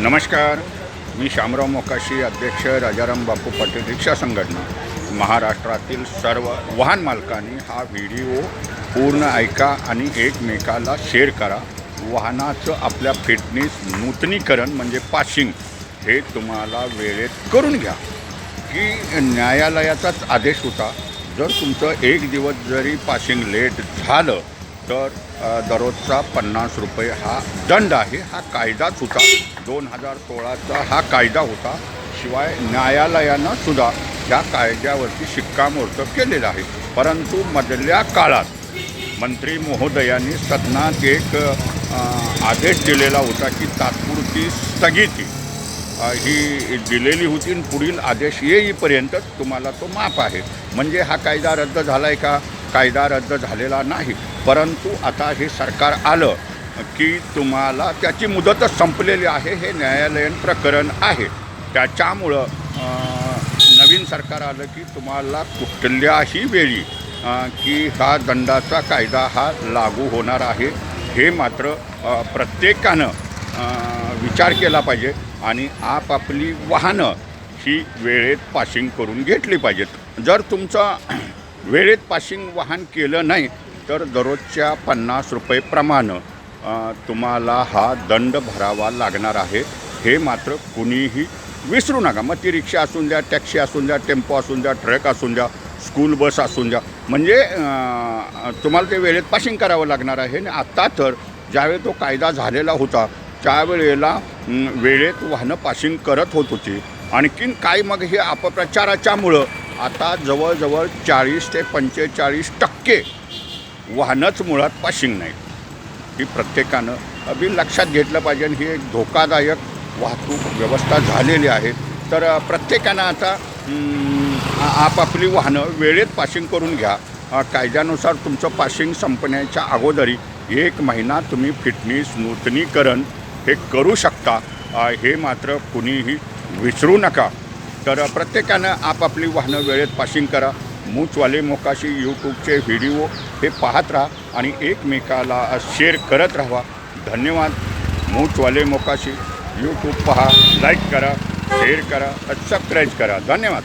नमस्कार. मी शामराव मोकाशी अध्यक्ष राजाराम बापू पाटील रिक्षा संघटना. महाराष्ट्रातील सर्व वाहन मालकांनी हा व्हिडिओ पूर्ण ऐका आणि एकमेकाला शेअर करा. वाहनाचं आपल्या फिटनेस नूतनीकरण म्हणजे पाशिंग हे तुम्हाला वेळेत करून घ्या. की न्यायालयाचाच आदेश होता. जर तुमचं एक दिवस जरी पाशिंग लेट झालं तर दररोजचा पन्नास रुपये हा दंड आहे. हा कायदाच होता दोन हजार सोळाचा हा कायदा होता. शिवाय न्यायालयानं सुद्धा या कायद्यावरती शिक्कामोर्तब केलेलं आहे. परंतु मधल्या काळात मंत्री महोदयांनी सदनात एक आदेश दिलेला होता की तात्पुरती स्थगिती. ही दिलेली होती आणि पुढील आदेश येईपर्यंत तुम्हाला तो माफ आहे. म्हणजे हा कायदा रद्द झाला आहे का? कायदा रद्द झालेला नाही. परंतु आता हे सरकार आलं की तुम्हाला त्याची मुदतच संपलेली आहे हे न्यायालयीन प्रकरण आहे. त्याच्यामुळं नवीन सरकार आलं की तुम्हाला कुठल्याही वेळी की हा दंडाचा कायदा हा लागू होणार आहे हे मात्र प्रत्येकानं विचार केला पाहिजे आणि आपापली वाहनं ही वेळेत पासिंग करून घेतली पाहिजेत. जर तुमचं वेळेत पासिंग वाहन केलं नाही तर दररोजच्या पन्नास रुपयेप्रमाणे तुम्हाला हा दंड भरावा लागणार आहे. हे मात्र कुणीही विसरू नका. मग ती रिक्षा असून द्या टॅक्सी असून द्या टेम्पो असून द्या ट्रक असून द्या स्कूल बस असून द्या. म्हणजे तुम्हाला ते वेळेत पासिंग करावं लागणार आहे. आणि आत्ता तर ज्यावेळी तो कायदा झालेला होता त्यावेळेला वेळेत वाहनं पासिंग करत होत होती. आणखीन काय मग हे अपप्रचाराच्यामुळं आता जवळजवळ चाळीस ते पंचेचाळीस टक्के वाहनंच मुळात पाशिंग नाहीत. ही प्रत्येकानं अगदी लक्षात घेतलं पाहिजे आणि ही एक धोकादायक वाहतूक व्यवस्था झालेली आहे. तर प्रत्येकानं आता आपापली वाहनं वेळेत पासिंग करून घ्या. कायद्यानुसार तुमचं पासिंग संपण्याच्या अगोदरी एक महिना तुम्ही फिटनेस नूतनीकरण हे करू शकता. हे मात्र कुणीही विसरू नका. तर प्रत्येकानं आपापली वाहनं वेळेत पासिंग करा. मूचवाले मोकाशी यूट्यूबचे व्हिडिओ हे पाहत राहा आणि एकमेकाला शेअर करत राहा. धन्यवाद. मूचवाले मोकाशी यूट्यूब पहा. लाईक करा शेअर करा सबस्क्राईब करा. धन्यवाद.